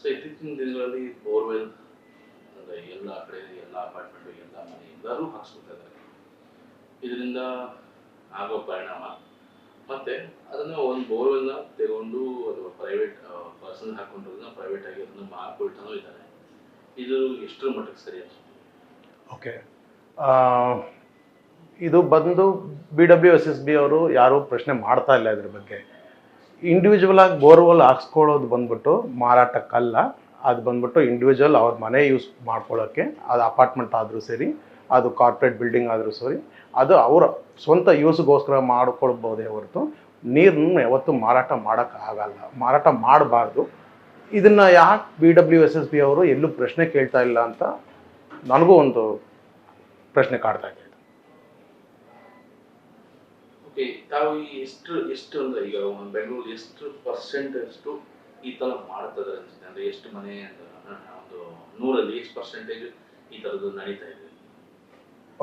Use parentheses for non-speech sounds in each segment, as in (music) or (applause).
So ಇತ್ತೀಚಿನ ದಿನಗಳಲ್ಲಿ borewell, ಅಂದರೆ ಎಲ್ಲ ಕಡೆ, ಎಲ್ಲ ಅಪಾರ್ಟ್ಮೆಂಟು ಎಲ್ಲ ಮನೆ ಎಲ್ಲರೂ ಹಾಕ್ಸ್ಕೊತಾ ಇದರಿಂದ ಆಗೋ ಪರಿಣಾಮ. ಮತ್ತೆ ಅದನ್ನು ಒಂದು ಬೋರ್ವೆಲ್ನ ತಗೊಂಡು ಅಥವಾ ಪ್ರೈವೇಟ್ ಪರ್ಸನ್ ಹಾಕೊಂಡಿರೋದನ್ನ ಪ್ರೈವೇಟ್ ಆಗಿ ಅದನ್ನು ಮಾರ್ಕೊಳ್ತಾನೂ ಇದ್ದಾರೆ. ಇದು ಎಷ್ಟರ ಮಟ್ಟಕ್ಕೆ ಸರಿ ಅನ್ಸುತ್ತೆ ಓಕೆ ಇದು ಬಂದು B W S S B ಅವರು ಯಾರೂ ಪ್ರಶ್ನೆ ಮಾಡ್ತಾ ಇಲ್ಲ ಇದ್ರ ಬಗ್ಗೆ. ಇಂಡಿವಿಜುವಲ್ ಆಗಿ ಬೋರ್ವೆಲ್ ಹಾಕ್ಸ್ಕೊಳ್ಳೋದು ಬಂದ್ಬಿಟ್ಟು ಮಾರಾಟಕ್ಕಲ್ಲ. ಅದು ಬಂದ್ಬಿಟ್ಟು ಇಂಡಿವಿಜುವಲ್ ಅವ್ರ ಮನೆ ಯೂಸ್ ಮಾಡ್ಕೊಳ್ಳೋಕ್ಕೆ ಅದು ಅಪಾರ್ಟ್ಮೆಂಟ್ ಆದರೂ ಸರಿ, ಅದು ಕಾರ್ಪೊರೇಟ್ ಬಿಲ್ಡಿಂಗ್ ಆದರೂ ಸರಿ, ಅದು ಅವರ ಸ್ವಂತ ಯೂಸ್ಗೋಸ್ಕರ ಮಾಡ್ಕೊಳ್ಬೋದೇ ಹೊರತು ನೀರನ್ನು ಯಾವತ್ತೂ ಮಾರಾಟ ಮಾಡೋಕ್ಕಾಗಲ್ಲ ಮಾರಾಟ ಮಾಡಬಾರ್ದು. ಇದನ್ನು ಯಾಕೆ B W S S B ಅವರು ಎಲ್ಲೂ ಪ್ರಶ್ನೆ ಕೇಳ್ತಾ ಇಲ್ಲ ಅಂತ ನನಗೂ ಒಂದು ಪ್ರಶ್ನೆ ಕಾಡ್ತಾ ಇದೆ. ಓಕೆ, ತಾವು ಎಷ್ಟು ಎಷ್ಟು ಅಂದ್ರೆ ಈಗ ಬೆಂಗಳೂರು ಎಷ್ಟು ಪರ್ಸೆಂಟ್ ಅಷ್ಟು ಈ ಥರ ಮಾಡ್ತದೆ ಅನ್ಸುತ್ತೆ? ಅಂದ್ರೆ ಎಷ್ಟು ಮನೆ ಒಂದು ನೂರಲ್ಲಿ ಎಷ್ಟು ಪರ್ಸೆಂಟೇಜ್ ಈ ಥರದ್ದು ನಡೀತಾ ಇದೆ?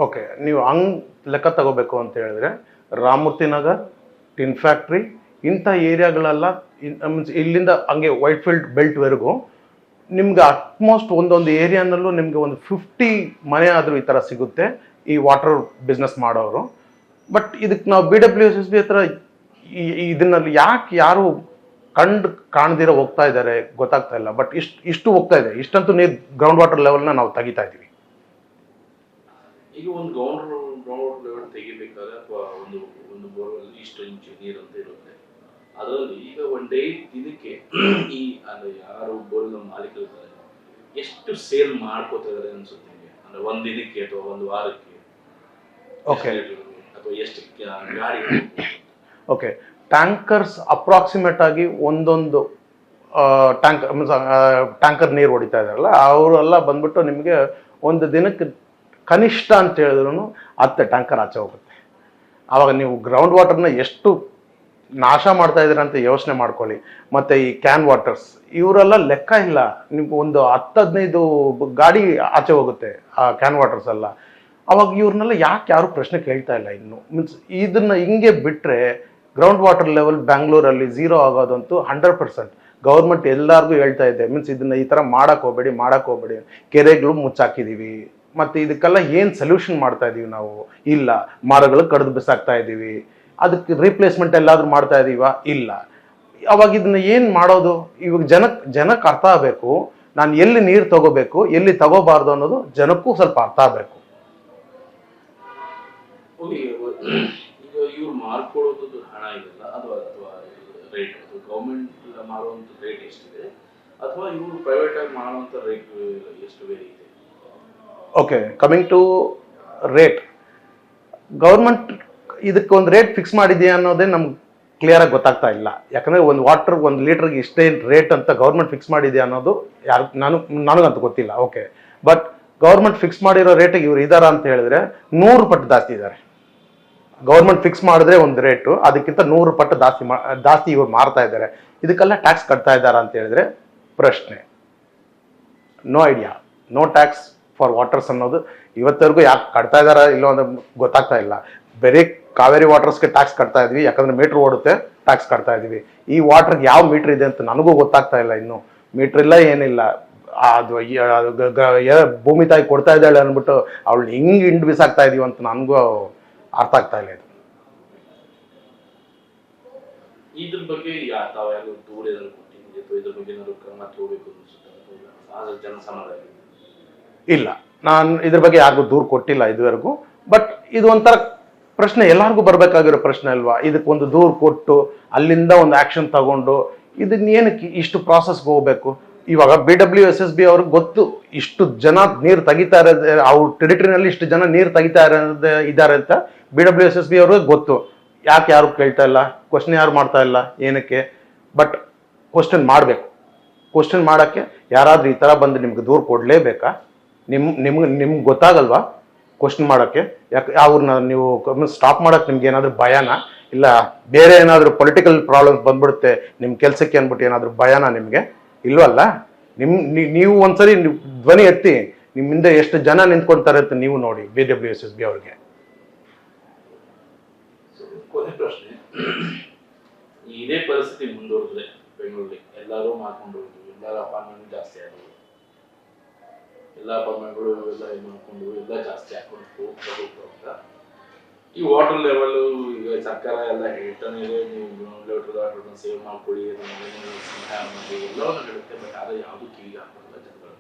ಓಕೆ, ನೀವು ಹಂಗ್ ಲೆಕ್ಕ ತಗೋಬೇಕು ಅಂತ ಹೇಳಿದ್ರೆ ರಾಮಮೂರ್ತಿ ನಗರ್ ಟಿನ್ ಫ್ಯಾಕ್ಟ್ರಿ, ಇಂಥ ಏರಿಯಾಗಳೆಲ್ಲ ಮೀನ್ಸ್ ಇಲ್ಲಿಂದ ಹಂಗೆ ವೈಟ್ ಫೀಲ್ಡ್ ಬೆಲ್ಟ್ವರೆಗೂ ನಿಮ್ಗೆ ಅಟ್ಮೋಸ್ಟ್ ಒಂದೊಂದು ಏರಿಯಾನಲ್ಲೂ ನಿಮಗೆ ಒಂದು ಫಿಫ್ಟಿ ಮನೆ ಆದರೂ ಈ ಥರ ಸಿಗುತ್ತೆ, ಈ ವಾಟರ್ ಬಿಸ್ನೆಸ್ ಮಾಡೋರು. ಬಟ್ ಇದಕ್ಕೆ ನಾವು B W S S B ಹತ್ರ ಇದನ್ನಲ್ಲಿ ಯಾಕೆ ಯಾರು ಕಂಡು ಕಾಣದಿರೋ ಹೋಗ್ತಾ ಇದ್ದಾರೆ ಗೊತ್ತಾಗ್ತಾ ಇಲ್ಲ. ಬಟ್ ಇಷ್ಟು ಇಷ್ಟು ಹೋಗ್ತಾ ಇದೆ. ಇಷ್ಟಂತೂ ನೀರು ಗ್ರೌಂಡ್ ವಾಟರ್ ಲೆವೆಲ್ನ ನಾವು ತೆಗಿತಾ ಇದ್ದೀವಿ ಈಗ ಒಂದು ಗ್ರೌಂಡ್ ಗ್ರೌಂಡ್ ಲೆವೆಲ್ ತೆಗಿಬೇಕಾದ್ರೆ ಅಥವಾ ಒಂದು ಒಂದು ಬೋರ್ವೆಲ್ ಇಷ್ಟು ಇಂಚು ನೀರು ಅಂತ ಇರುತ್ತೆ. ಅದರಲ್ಲಿ ಈಗ ಒಂದು ಡೇ ದಿನಕ್ಕೆ (clears throat) ಈ ಅಂದ್ರೆ ಯಾರು ಬೋರ್ವೆಲ್ ಮಾಲೀಕರು ಎಷ್ಟು ಸೇಲ್ ಮಾಡ್ಕೋತಾ ಇದಾರೆ ಅನ್ಸುತ್ತೆ ಅಂದ್ರೆ ಒಂದ್ ದಿನಕ್ಕೆ ಅಥವಾ ಒಂದು ವಾರಕ್ಕೆ? Okay. ಎಷ್ಟು ಗಾಡಿ ಓಕೆ ಟ್ಯಾಂಕರ್ಸ್ ಅಪ್ರಾಕ್ಸಿಮೇಟ್ ಆಗಿ ಒಂದೊಂದು ಟ್ಯಾಂಕ್ ಮೀನ್ಸ್ ಟ್ಯಾಂಕರ್ ನೀರು ಹೊಡಿತಾ ಇದಾರಲ್ಲ ಅವರೆಲ್ಲ ಬಂದ್ಬಿಟ್ಟು ನಿಮಗೆ ಒಂದು ದಿನಕ್ಕೆ ಕನಿಷ್ಠ ಅಂತ ಹೇಳಿದ್ರು ಹತ್ತು ಟ್ಯಾಂಕರ್ ಆಚೆ ಹೋಗುತ್ತೆ. ಆವಾಗ ನೀವು ಗ್ರೌಂಡ್ ವಾಟರ್ನ ಎಷ್ಟು ನಾಶ ಮಾಡ್ತಾ ಇದ್ದೀರ ಅಂತ ಯೋಚನೆ ಮಾಡ್ಕೊಳ್ಳಿ. ಮತ್ತು ಈ ಕ್ಯಾನ್ ವಾಟರ್ಸ್ ಇವರೆಲ್ಲ ಲೆಕ್ಕ ಇಲ್ಲ. ನಿಮ್ಗೆ ಒಂದು ಹತ್ತು ಹದಿನೈದು ಗಾಡಿ ಆಚೆ ಹೋಗುತ್ತೆ, ಆ ಕ್ಯಾನ್ ವಾಟರ್ಸ್ ಎಲ್ಲ. ಅವಾಗ ಇವ್ರನ್ನೆಲ್ಲ ಯಾಕೆ ಯಾರು ಪ್ರಶ್ನೆ ಕೇಳ್ತಾ ಇಲ್ಲ ಇನ್ನು? ಮೀನ್ಸ್ ಇದನ್ನ ಹಿಂಗೆ ಬಿಟ್ಟರೆ ಗ್ರೌಂಡ್ ವಾಟರ್ ಲೆವೆಲ್ ಬ್ಯಾಂಗ್ಳೂರಲ್ಲಿ ಝೀರೋ ಆಗೋದಂತೂ ಹಂಡ್ರೆಡ್ ಪರ್ಸೆಂಟ್ ಗೌರ್ಮೆಂಟ್ ಎಲ್ಲರಿಗೂ ಹೇಳ್ತಾ ಇದೆ. ಮೀನ್ಸ್ ಇದನ್ನ ಈ ಥರ ಮಾಡಕ್ಕೆ ಹೋಗಬೇಡಿ ಮಾಡಕ್ಕೆ ಹೋಗಬೇಡಿ ಕೆರೆಗಳು ಮುಚ್ಚಾಕಿದ್ದೀವಿ ಮತ್ತು ಇದಕ್ಕೆಲ್ಲ ಏನು ಸೊಲ್ಯೂಷನ್ ಮಾಡ್ತಾ ಇದ್ದೀವಿ ನಾವು? ಇಲ್ಲ. ಮರಗಳು ಕಡ್ದು ಬಿಸಾಕ್ತಾ ಇದ್ದೀವಿ ಅದಕ್ಕೆ ರೀಪ್ಲೇಸ್ಮೆಂಟ್ ಎಲ್ಲಾದರೂ ಮಾಡ್ತಾ ಇದ್ದೀವ ಇಲ್ಲ. ಅವಾಗ ಇದನ್ನ ಏನು ಮಾಡೋದು? ಇವಾಗ ಜನಕ್ಕೆ ಜನಕ್ಕೆ ಅರ್ಥ ಆಗಬೇಕು. ನಾನು ಎಲ್ಲಿ ನೀರು ತಗೋಬೇಕು, ಎಲ್ಲಿ ತಗೋಬಾರ್ದು ಅನ್ನೋದು ಜನಕ್ಕೂ ಸ್ವಲ್ಪ ಅರ್ಥ ಆಗಬೇಕು. ಓಕೆ ಈಗ ಇವ್ರು ಹಣ ಇದೆಲ್ಲ ಅಥವಾ ಅಥವಾ ರೇಟ್ ಅಥವಾ ಗೌರ್ಮೆಂಟ್ ರೇಟ್ ಎಷ್ಟಿದೆ, ಅಥವಾ ಇವರು ಪ್ರೈವೇಟ್ ಆಗಿ ರೇಟ್ ಎಷ್ಟು ಬೇರೆ ಇದೆ? Okay coming to rate government ಇದಕ್ಕೆ ಒಂದು ರೇಟ್ ಫಿಕ್ಸ್ ಮಾಡಿದೆಯಾ ಅನ್ನೋದೇ ನಮ್ಗೆ ಕ್ಲಿಯರಾಗಿ ಗೊತ್ತಾಗ್ತಾ ಇಲ್ಲ. ಯಾಕಂದ್ರೆ ಒಂದು ವಾಟರ್ ಒಂದು ಲೀಟರ್ಗೆ ಇಷ್ಟೇ ರೇಟ್ ಅಂತ ಗೌರ್ಮೆಂಟ್ ಫಿಕ್ಸ್ ಮಾಡಿದೆಯಾ ಅನ್ನೋದು ಯಾರು, ನಾನು, ನನಗಂತೂ ಗೊತ್ತಿಲ್ಲ. ಓಕೆ ಬಟ್ ಗೌರ್ಮೆಂಟ್ ಫಿಕ್ಸ್ ಮಾಡಿರೋ ರೇಟಿಗೆ ಇವ್ರು ಇದಾರ ಅಂತ ಹೇಳಿದ್ರೆ ನೂರು ಪಟ್ಟು ಜಾಸ್ತಿ ಇದ್ದಾರೆ ಗೌರ್ಮೆಂಟ್ ಫಿಕ್ಸ್ ಮಾಡಿದ್ರೆ ಒಂದು ರೇಟು ಅದಕ್ಕಿಂತ ನೂರು ಪಟ್ಟು ಜಾಸ್ತಿ ಜಾಸ್ತಿ ಇವರು ಮಾರ್ತಾ ಇದ್ದಾರೆ. ಇದಕ್ಕೆಲ್ಲ ಟ್ಯಾಕ್ಸ್ ಕಟ್ತಾ ಇದ್ದಾರಾ ಅಂತ ಹೇಳಿದ್ರೆ ಪ್ರಶ್ನೆ. No idea no tax for waters ಅನ್ನೋದು ಇವತ್ತವರೆಗೂ ಯಾಕೆ ಕಟ್ತಾ ಇದಾರ ಇಲ್ಲೋ ಅಂತ ಗೊತ್ತಾಗ್ತಾ ಇಲ್ಲ. ಬರೀ ಕಾವೇರಿ ವಾಟರ್ಸ್ಗೆ ಟ್ಯಾಕ್ಸ್ ಕಟ್ತಾ ಇದ್ವಿ, ಯಾಕಂದ್ರೆ ಮೀಟ್ರ್ ಓಡುತ್ತೆ ಟ್ಯಾಕ್ಸ್ ಕಟ್ತಾ ಇದೀವಿ. ಈ ವಾಟರ್ಗೆ ಯಾವ ಮೀಟ್ರ್ ಇದೆ ಅಂತ ನನಗೂ ಗೊತ್ತಾಗ್ತಾ ಇಲ್ಲ ಇನ್ನು. ಮೀಟ್ರ್ ಇಲ್ಲ, ಏನಿಲ್ಲ. ಅದು ಭೂಮಿ ತಾಯಿ ಕೊಡ್ತಾ ಇದ್ದಾಳೆ ಅಂದ್ಬಿಟ್ಟು, ಅವಳು ಹಿಂಗೆ ಹಿಂಡ್ ಬಿಸಾಕ್ತಾ ಇದೀವಿ ಅಂತ ನನಗೂ ಅರ್ಥ ಆಗ್ತಾ ಇಲ್ಲ ಇದು. ಇದ್ರ ಬಗ್ಗೆ ತಾವು ಯಾರು ದೂರ ಏನಾದ್ರು ಕೊಟ್ಟಿದ್ದೀರಿ ಅಥವಾ ಇದ್ರ ಬಗ್ಗೆ ಏನಾದ್ರು ಕ್ರಮ ತಗೋಬೇಕು ಅನ್ಸುತ್ತೆ ಅಥವಾ ಜನ ಸಮಾಧಾನ ಇಲ್ಲ. ನಾನು ಇದ್ರ ಬಗ್ಗೆ ಯಾರಿಗೂ ದೂರು ಕೊಟ್ಟಿಲ್ಲ ಇದುವರೆಗೂ. ಬಟ್ ಇದು ಒಂಥರ ಪ್ರಶ್ನೆ ಎಲ್ಲರಿಗೂ ಬರಬೇಕಾಗಿರೋ ಪ್ರಶ್ನೆ ಅಲ್ವಾ? ಇದಕ್ಕೊಂದು ದೂರು ಕೊಟ್ಟು ಅಲ್ಲಿಂದ ಒಂದು ಆಕ್ಷನ್ ತಗೊಂಡು ಇದನ್ನ ಏನಕ್ಕೆ ಇಷ್ಟು ಪ್ರಾಸೆಸ್ಗೆ ಹೋಗ್ಬೇಕು? ಇವಾಗ B W S S B ಅವ್ರಿಗೆ ಗೊತ್ತು ಇಷ್ಟು ಜನ ನೀರು ತೆಗಿತಾ ಇರೋದು, ಅವ್ರ ಟೆರಿಟರಿನಲ್ಲಿ ಇಷ್ಟು ಜನ ನೀರು ತೆಗಿತಾ ಇರೋದು ಇದ್ದಾರೆ ಅಂತ B W S S B ಅವ್ರಿಗೆ ಗೊತ್ತು. ಯಾಕೆ ಯಾರು ಕೇಳ್ತಾ ಇಲ್ಲ? ಕ್ವಶನ್ ಯಾರು ಮಾಡ್ತಾ ಇಲ್ಲ? ಏನಕ್ಕೆ? ಬಟ್ ಕ್ವಶನ್ ಮಾಡಬೇಕು. ಕ್ವಶನ್ ಮಾಡೋಕ್ಕೆ ಯಾರಾದರೂ ಈ ಥರ ಬಂದು ನಿಮ್ಗೆ ದೂರು ಕೊಡಲೇಬೇಕಾ? ನಿಮ್ಮ ನಿಮ್ಗೆ ನಿಮ್ಗೆ ಗೊತ್ತಾಗಲ್ವಾ? ಕ್ವಶನ್ ಮಾಡೋಕ್ಕೆ. ಯಾಕೆ ಅವ್ರನ್ನ ನೀವು ಸ್ಟಾಪ್ ಮಾಡೋಕ್ಕೆ ನಿಮ್ಗೆ ಏನಾದರೂ ಭಯನಾ? ಇಲ್ಲ, ಬೇರೆ ಏನಾದರೂ ಪೊಲಿಟಿಕಲ್ ಪ್ರಾಬ್ಲಮ್ಸ್ ಬಂದ್ಬಿಡುತ್ತೆ ನಿಮ್ಮ ಕೆಲಸಕ್ಕೆ ಅಂದ್ಬಿಟ್ಟು ಏನಾದರೂ ಭಯನಾ ನಿಮಗೆ? ಇಲ್ವಲ್ಲ? ನಿಮ್ ನೀವು ಒಂದ್ಸರಿ ಧ್ವನಿ ಎತ್ತಿ ನಿಮ್ಮ ಹಿಂದೆ ಎಷ್ಟು ಜನ ನಿಂತ್ಕೊಂತಾರೆ ಅಂತ ನೀವು ನೋಡಿ B W S S B ಅವ್ರಿಗೆ. ಪ್ರಶ್ನೆ. ಇದೇ ಪರಿಸ್ಥಿತಿ ಮುಂದುವರೆದ್ರೆ ಬೆಂಗಳೂರಲ್ಲಿ. ಎಲ್ಲರೂ ಮಾಡ್ಕೊಂಡು ಎಲ್ಲರ ಅಪಾರ್ಟ್ಮೆಂಟ್ ಜಾಸ್ತಿ ಆದವು ಎಲ್ಲ ಅಪಾರ್ಟ್ಮೆಂಟ್ಗಳು ಎಲ್ಲ ಇದು ಮಾಡ್ಕೊಂಡು, ಎಲ್ಲ ಜಾಸ್ತಿ ಹಾಕೊಂಡು ಹೋಗ್ತಾ ಹೋಗ್ತಾ ಈ ವಾಟರ್ ಲೆವೆಲ್ ಈಗ ಸರ್ಕಾರ ಎಲ್ಲ ಹೇಳ್ತಾನೆ ಇದೆ, ನೀವು ಲೀಟರ್ ವಾಟರ್ ಸೇವ್ ಮಾಡ್ಕೊಳ್ಳಿ ಸಹಾಯ ಮಾಡಿ ಎಲ್ಲವನ್ನೂ ಹೇಳುತ್ತೆ ಬಟ್ ಆದರೆ ಯಾವುದು ಕಿವಿಗೆ ಹಾಕೋದಿಲ್ಲ ಜನಗಳು.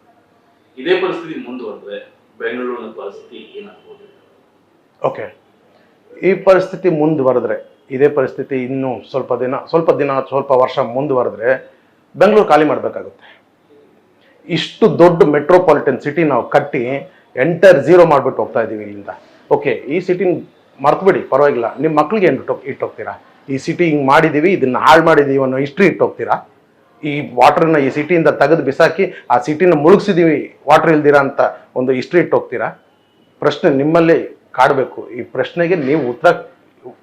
ಇದೇ ಪರಿಸ್ಥಿತಿ ಮುಂದುವರೆದ್ರೆ ಬೆಂಗಳೂರಿನ ಪರಿಸ್ಥಿತಿ ಏನಾಗ್ಬೋದು? ಓಕೆ ಈ ಪರಿಸ್ಥಿತಿ ಮುಂದುವರೆದ್ರೆ, ಇದೇ ಪರಿಸ್ಥಿತಿ ಇನ್ನೂ ಸ್ವಲ್ಪ ದಿನ ಸ್ವಲ್ಪ ದಿನ, ಸ್ವಲ್ಪ ವರ್ಷ ಮುಂದುವರೆದ್ರೆ ಬೆಂಗಳೂರು ಖಾಲಿ ಮಾಡಬೇಕಾಗುತ್ತೆ. ಇಷ್ಟು ದೊಡ್ಡ ಮೆಟ್ರೋಪಾಲಿಟನ್ ಸಿಟಿ ನಾವು ಕಟ್ಟಿ ಎಂಟರ್ ಜೀರೋ ಮಾಡಿಬಿಟ್ಟು ಹೋಗ್ತಾ ಇದ್ದೀವಿ ಇಲ್ಲಿಂದ. ಓಕೆ ಈ ಸಿಟಿನ ಮರ್ತುಬಿಡಿ, ಪರವಾಗಿಲ್ಲ. ನಿಮ್ಮ ಮಕ್ಳಿಗೆ ಏನು ಇಟ್ಟು ಇಟ್ಟೋಗ್ತೀರಾ? ಈ ಸಿಟಿ ಹಿಂಗೆ ಮಾಡಿದ್ದೀವಿ ಇದನ್ನ ಹಾಳು ಮಾಡಿದ್ದೀವಿ ಅನ್ನೋ ಹಿಸ್ಟ್ರಿ ಇಟ್ಟೋಗ್ತೀರಾ? ಈ ವಾಟ್ರನ್ನ ಈ ಸಿಟಿಯಿಂದ ತೆಗೆದು ಬಿಸಾಕಿ, ಆ ಸಿಟಿನ ಮುಳುಗಿಸಿದೀವಿ ವಾಟರ್ ಇಲ್ದಿರಾ ಅಂತ ಒಂದು ಹಿಸ್ಟ್ರಿ ಇಟ್ಟೋಗ್ತೀರಾ? ಪ್ರಶ್ನೆ ನಿಮ್ಮಲ್ಲಿ ಕಾಡಬೇಕು. ಈ ಪ್ರಶ್ನೆಗೆ ನೀವು ಉತ್ತರ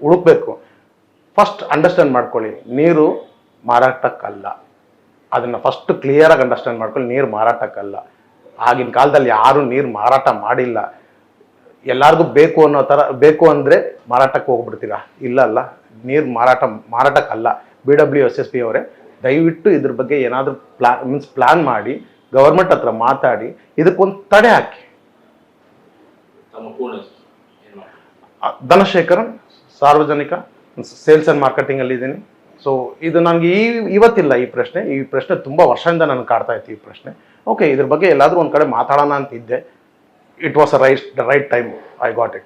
ಹುಡುಕ್ಬೇಕು. ಫಸ್ಟ್ ಅಂಡರ್ಸ್ಟ್ಯಾಂಡ್ ಮಾಡ್ಕೊಳ್ಳಿ. ನೀರು ಮಾರಾಟಕ್ಕಲ್ಲ. ಅದನ್ನು ಫಸ್ಟ್ ಕ್ಲಿಯರಾಗಿ ಅಂಡರ್ಸ್ಟ್ಯಾಂಡ್ ಮಾಡ್ಕೊಳ್ಳಿ. ನೀರು ಮಾರಾಟಕ್ಕಲ್ಲ. ಆಗಿನ ಕಾಲದಲ್ಲಿ ಯಾರೂ ನೀರು ಮಾರಾಟ ಮಾಡಿಲ್ಲ. ಎಲ್ಲರಿಗೂ ಬೇಕು ಅನ್ನೋ ತರ ಬೇಕು ಅಂದ್ರೆ ಮಾರಾಟಕ್ಕೆ ಹೋಗ್ಬಿಡ್ತೀರಾ? ಇಲ್ಲ ಅಲ್ಲ ನೀರ್ ಮಾರಾಟ ಮಾರಾಟಕ್ಕಲ್ಲ. B W S S P ಅವರೇ ದಯವಿಟ್ಟು ಇದ್ರ ಬಗ್ಗೆ ಏನಾದರೂ ಪ್ಲಾ ಮೀನ್ಸ್ ಪ್ಲಾನ್ ಮಾಡಿ ಗವರ್ಮೆಂಟ್ ಹತ್ರ ಮಾತಾಡಿ ಇದಕ್ಕೊಂದು ತಡೆ ಹಾಕಿ. ಧನಶೇಖರನ್ ಸಾರ್ವಜನಿಕ ಸೇಲ್ಸ್ ಮಾರ್ಕೆಟಿಂಗ್ ಅಲ್ಲಿ ಇದ್ದೀನಿ. ಸೊ ಇದು ನನಗೆ ಈ ಇವತ್ತಿಲ್ಲ ಈ ಪ್ರಶ್ನೆ. ಈ ಪ್ರಶ್ನೆ ತುಂಬಾ ವರ್ಷದಿಂದ ನನಗೆ ಕಾಡ್ತಾ ಇತ್ತು ಈ ಪ್ರಶ್ನೆ. ಓಕೆ ಇದ್ರ ಬಗ್ಗೆ ಎಲ್ಲಾದ್ರೂ ಒಂದ್ ಕಡೆ ಮಾತಾಡೋಣ ಅಂತ ಇದ್ದೆ. it was a right, the right time I got it.